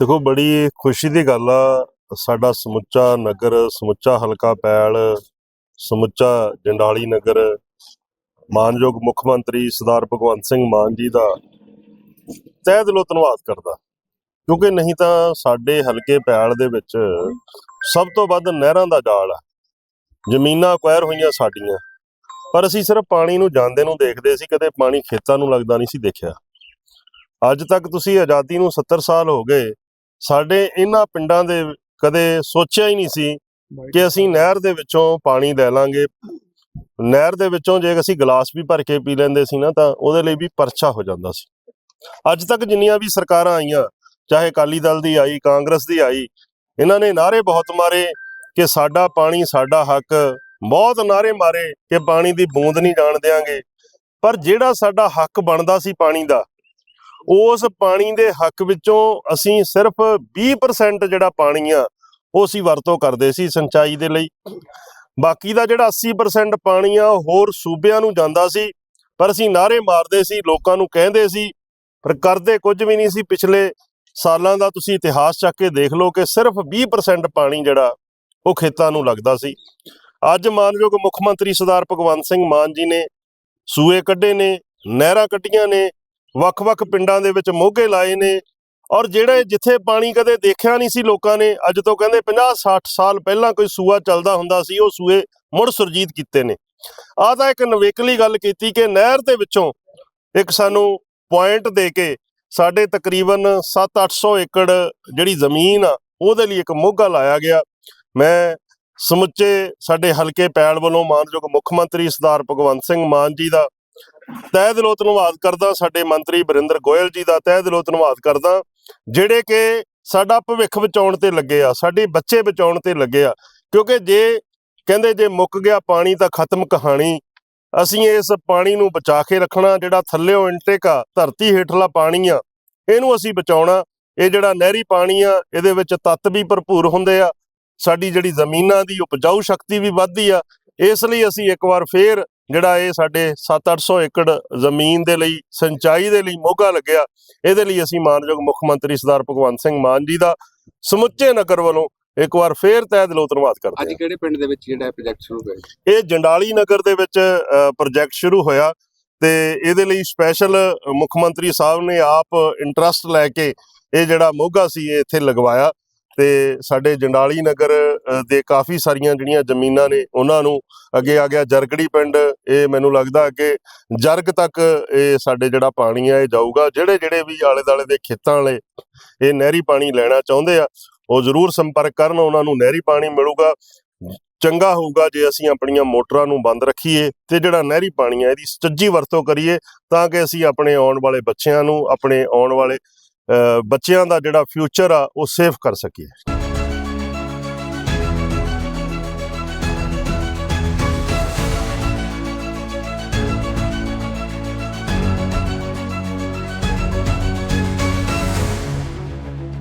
ਦੇਖੋ, ਬੜੀ ਖੁਸ਼ੀ ਦੀ ਗੱਲ ਆ। ਸਾਡਾ ਸਮੁੱਚਾ ਨਗਰ, ਸਮੁੱਚਾ ਹਲਕਾ ਪੈਲ, ਸਮੁੱਚਾ ਜੰਡਾਲੀ ਨਗਰ, ਮਾਨਯੋਗ ਮੁੱਖ ਮੰਤਰੀ ਸਰਦਾਰ ਭਗਵੰਤ ਸਿੰਘ ਮਾਨ ਜੀ ਦਾ ਤਹਿ ਦਿਲੋਂ ਧੰਨਵਾਦ ਕਰਦਾ। ਕਿਉਂਕਿ ਨਹੀਂ ਤਾਂ ਸਾਡੇ ਹਲਕੇ ਪੈਲ ਦੇ ਵਿੱਚ ਸਭ ਤੋਂ ਵੱਧ ਨਹਿਰਾਂ ਦਾ ਜਾਲ ਆ। ਜ਼ਮੀਨਾਂ ਅਕਵਾਇਰ ਹੋਈਆਂ ਸਾਡੀਆਂ। ਪਰ ਅਸੀਂ ਸਿਰਫ ਪਾਣੀ ਨੂੰ, ਜਾਂਦੇ ਨੂੰ ਦੇਖਦੇ ਸੀ, ਕਦੇ ਪਾਣੀ ਖੇਤਾਂ ਨੂੰ ਲੱਗਦਾ ਨਹੀਂ ਸੀ ਦੇਖਿਆ। ਅੱਜ ਤੱਕ ਤੁਸੀਂ ਆਜ਼ਾਦੀ ਨੂੰ 70 ਸਾਲ ਹੋ ਗਏ ਸਾਡੇ ਇਹਨਾਂ ਪਿੰਡਾਂ ਦੇ ਕਦੇ ਸੋਚਿਆ ਹੀ ਨਹੀਂ ਸੀ ਕਿ ਅਸੀਂ ਨਹਿਰ ਦੇ ਵਿੱਚੋਂ ਪਾਣੀ ਲੈ ਲਾਂਗੇ। ਨਹਿਰ ਦੇ ਵਿੱਚੋਂ ਜੇ ਅਸੀਂ ਗਲਾਸ ਵੀ ਭਰ ਕੇ ਪੀ ਲੈਂਦੇ ਸੀ ਨਾ ਤਾਂ ਉਹਦੇ ਲਈ ਵੀ ਪਰਚਾ ਹੋ ਜਾਂਦਾ ਸੀ। ਅੱਜ ਤੱਕ ਜਿੰਨੀਆਂ ਵੀ ਸਰਕਾਰਾਂ ਆਈਆਂ ਚਾਹੇ ਅਕਾਲੀ ਦਲ ਦੀ ਆਈ ਕਾਂਗਰਸ ਦੀ ਆਈ ਇਹਨਾਂ ਨੇ ਨਾਰੇ ਬਹੁਤ ਮਾਰੇ ਕਿ ਸਾਡਾ ਪਾਣੀ ਸਾਡਾ ਹੱਕ ਬਹੁਤ ਨਾਰੇ ਮਾਰੇ ਕਿ ਪਾਣੀ ਦੀ ਬੂੰਦ ਨਹੀਂ ਜਾਣ ਦਿਆਂਗੇ। ਪਰ ਜਿਹੜਾ ਸਾਡਾ ਹੱਕ ਬਣਦਾ ਸੀ ਪਾਣੀ ਦਾ ਉਸ ਪਾਣੀ ਦੇ ਹੱਕ ਵਿੱਚੋਂ ਅਸੀਂ ਸਿਰਫ 20% ਜਿਹੜਾ ਪਾਣੀ ਆ, ਉਹ ਅਸੀਂ ਵਰਤੋਂ ਕਰਦੇ ਸੀ ਸਿੰਚਾਈ ਦੇ ਲਈ। ਬਾਕੀ ਦਾ ਜਿਹੜਾ 80% ਪਾਣੀ ਆ, ਉਹ ਹੋਰ ਸੂਬਿਆਂ ਨੂੰ ਜਾਂਦਾ ਸੀ, ਪਰ ਅਸੀਂ ਨਾਰੇ ਮਾਰਦੇ ਸੀ, ਲੋਕਾਂ ਨੂੰ ਕਹਿੰਦੇ ਸੀ, ਪਰ ਕਰਦੇ ਕੁਝ ਵੀ ਨਹੀਂ ਸੀ। ਪਿਛਲੇ ਸਾਲਾਂ ਦਾ ਤੁਸੀਂ ਇਤਿਹਾਸ ਚੱਕ ਕੇ ਦੇਖ ਲਓ ਕਿ ਸਿਰਫ 20% ਪਾਣੀ ਜਿਹੜਾ, ਉਹ ਖੇਤਾਂ ਨੂੰ ਲੱਗਦਾ ਸੀ। ਅੱਜ ਮਾਨਯੋਗ ਮੁੱਖ ਮੰਤਰੀ ਸਰਦਾਰ ਭਗਵੰਤ ਸਿੰਘ ਮਾਨ ਜੀ ਨੇ ਸੂਏ ਕੱਢੇ ਨੇ, ਨਹਿਰਾਂ ਕੱਢੀਆਂ ਨੇ ਵੱਖ-ਵੱਖ ਪਿੰਡਾਂ ਦੇ ਵਿੱਚ ਮੋਗੇ ਲਾਏ ਨੇ ਔਰ ਜਿਹੜੇ ਜਿੱਥੇ ਪਾਣੀ ਕਦੇ ਦੇਖਿਆ ਨਹੀਂ ਸੀ ਲੋਕਾਂ ਨੇ, ਅੱਜ ਤੋਂ ਕਹਿੰਦੇ 50-60 ਸਾਲ ਪਹਿਲਾਂ ਕੋਈ ਸੂਆ ਚੱਲਦਾ ਹੁੰਦਾ ਸੀ, ਉਹ ਸੂਏ ਮੁੜ ਸੁਰਜੀਤ ਕੀਤੇ ਨੇ। ਆਹ ਤਾਂ ਇੱਕ ਨਵੇਕਲੀ ਗੱਲ ਕੀਤੀ ਕਿ ਨਹਿਰ ਦੇ ਵਿੱਚੋਂ ਇੱਕ ਸਾਨੂੰ ਪੁਆਇੰਟ ਦੇ ਕੇ ਸਾਡੇ ਤਕਰੀਬਨ 7-800 ਏਕੜ ਜਿਹੜੀ ਜ਼ਮੀਨ ਆ, ਉਹਦੇ ਲਈ ਇੱਕ ਮੋਗਾ ਲਾਇਆ ਗਿਆ। ਮੈਂ ਸਮੁੱਚੇ ਸਾਡੇ ਹਲਕੇ ਪੈਲ ਵੱਲੋਂ ਮਾਨਯੋਗ ਮੁੱਖ ਮੰਤਰੀ ਸਰਦਾਰ ਭਗਵੰਤ ਸਿੰਘ ਮਾਨ ਜੀ ਦਾ ਤਹਿ ਦਿਲੋਂ ਧੰਨਵਾਦ ਕਰਦਾ ਸਾਡੇ ਮੰਤਰੀ ਬਰਿੰਦਰ ਗੋਇਲ ਜੀ ਦਾ, ਤਹਿ ਦਿਲੋਂ ਧੰਨਵਾਦ ਕਰਦਾ ਜਿਹੜੇ ਕਿ ਸਾਡਾ ਭਵਿੱਖ ਬਚਾਉਣ ਤੇ ਲੱਗੇ ਆ, ਸਾਡੇ ਬੱਚੇ ਬਚਾਉਣ ਤੇ ਲੱਗੇ ਆ, ਕਿਉਂਕਿ ਜੇ ਕਹਿੰਦੇ ਜੇ ਮੁੱਕ ਗਿਆ ਪਾਣੀ ਤਾਂ ਖਤਮ ਕਹਾਣੀ, ਅਸੀਂ ਇਸ ਪਾਣੀ ਨੂੰ ਬਚਾ ਕੇ ਰੱਖਣਾ, ਜਿਹੜਾ ਥੱਲੇੋਂ ਇਨਟੇਕ ਆ, ਧਰਤੀ ਹੇਠਲਾ ਪਾਣੀ ਆ, ਇਹਨੂੰ ਅਸੀਂ ਬਚਾਉਣਾ, ਇਹ ਜਿਹੜਾ ਨਹਿਰੀ ਪਾਣੀ ਆ, ਇਹਦੇ ਵਿੱਚ ਤੱਤ ਵੀ ਭਰਪੂਰ ਹੁੰਦੇ ਆ, ਸਾਡੀ ਜਿਹੜੀ ਜ਼ਮੀਨਾਂ ਦੀ ਉਪਜਾਊ ਸ਼ਕਤੀ ਵੀ ਵੱਧਦੀ ਆ, ਇਸ ਲਈ ਅਸੀਂ ਇੱਕ ਵਾਰ ਫੇਰ ਜਿਹੜਾ ਇਹ ਸਾਡੇ 7-800 ਏਕੜ ਜ਼ਮੀਨ ਦੇ ਲਈ ਸਿੰਚਾਈ ਦੇ ਲਈ ਮੋਗਾ ਲੱਗਿਆ ਇਹਦੇ ਲਈ ਅਸੀਂ ਮਾਨਯੋਗ ਮੁੱਖ ਮੰਤਰੀ ਸਰਦਾਰ ਭਗਵੰਤ ਸਿੰਘ ਮਾਨ ਜੀ ਦਾ ਸਮੁੱਚੇ ਨਗਰ ਵੱਲੋਂ ਇੱਕ ਵਾਰ ਫੇਰ ਤਹਿ ਦਿਲੋਂ ਧੰਨਵਾਦ ਅੱਜ ਕਰਦੇ ਹਾਂ। ਕਿਹੜੇ ਪਿੰਡ ਦੇ ਵਿੱਚ ਜਿਹੜਾ ਪ੍ਰੋਜੈਕਟ ਸ਼ੁਰੂ ਹੋਇਆ ਇਹ ਜੰਡਾਲੀ ਨਗਰ ਦੇ ਵਿੱਚ ਪ੍ਰੋਜੈਕਟ ਸ਼ੁਰੂ ਹੋਇਆ ਤੇ ਇਹਦੇ ਲਈ ਸਪੈਸ਼ਲ ਮੁੱਖ ਮੰਤਰੀ ਸਾਹਿਬ ਨੇ ਆਪ ਇੰਟਰਸਟ ਲੈ ਕੇ ਇਹ ਜਿਹੜਾ ਮੋਗਾ ਸੀ ਇਹ ਇੱਥੇ ਲਗਵਾਇਆ। ਤੇ ਸਾਡੇ ਜੰਡਾਲੀ ਨਗਰ ਦੇ ਕਾਫੀ ਸਾਰੀਆਂ ਜਿਹੜੀਆਂ ਜ਼ਮੀਨਾਂ ਨੇ, ਉਹਨਾਂ ਨੂੰ ਅੱਗੇ ਆ ਗਿਆ ਜਰਗੜੀ ਪਿੰਡ। ਇਹ ਮੈਨੂੰ ਲੱਗਦਾ ਕਿ ਜਰਗ ਤੱਕ ਇਹ ਸਾਡੇ ਜਿਹੜਾ ਪਾਣੀ ਆ, ਇਹ ਜਾਊਗਾ। ਜਿਹੜੇ ਜਿਹੜੇ ਵੀ ਆਲੇ ਦਾਲੇ ਦੇ ਖੇਤਾਂ ਵਾਲੇ ਇਹ ਨਹਿਰੀ ਪਾਣੀ ਲੈਣਾ ਚਾਹੁੰਦੇ ਆ, ਉਹ ਜ਼ਰੂਰ ਸੰਪਰਕ ਕਰਨ। ਉਹਨਾਂ ਨੂੰ ਨਹਿਰੀ ਪਾਣੀ ਮਿਲੂਗਾ। ਚੰਗਾ ਹੋਊਗਾ ਜੇ ਅਸੀਂ ਆਪਣੀਆਂ ਮੋਟਰਾਂ ਨੂੰ ਬੰਦ ਰੱਖੀਏ ਤੇ ਜਿਹੜਾ ਨਹਿਰੀ ਪਾਣੀ ਆ, ਇਹਦੀ ਸੁਚੱਜੀ ਵਰਤੋਂ ਕਰੀਏ ਤਾਂ ਕਿ ਅਸੀਂ ਆਪਣੇ ਆਉਣ ਵਾਲੇ ਬੱਚਿਆਂ ਨੂੰ, ਆਪਣੇ ਆਉਣ ਵਾਲੇ ਬੱਚਿਆਂ ਦਾ ਜਿਹੜਾ ਫਿਊਚਰ ਆ ਉਹ ਸੇਫ ਕਰ ਸਕੀਏ।